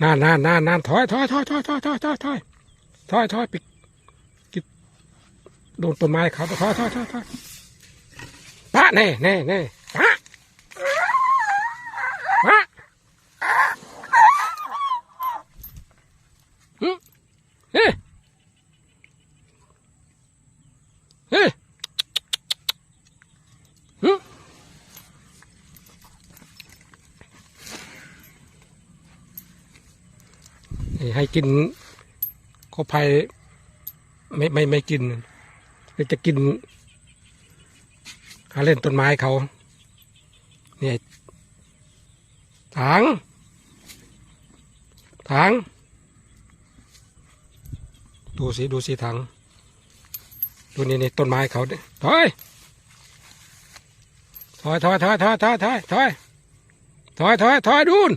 นานนานนานนานถอยถอยถอยถอยถอยถอยถอยถอยถอยถอยปิดกิดโดนต้นไม้เขาถอยถอยถอยถอยปะแน่แน่แน่ปะปะหึเฮ้เฮ้ ให้กินข้าวไผ่ไม่ไม่ไม่กินเลยจะกินหาเล่นต้นไม้เขาเนี่ยถังถังดูสิดูสิถังดูนี่นี่ต้นไม้เขาเนี่ยถอยถอยถอยถอยถอยถอยถอยถอยถอยถอยถอยดูน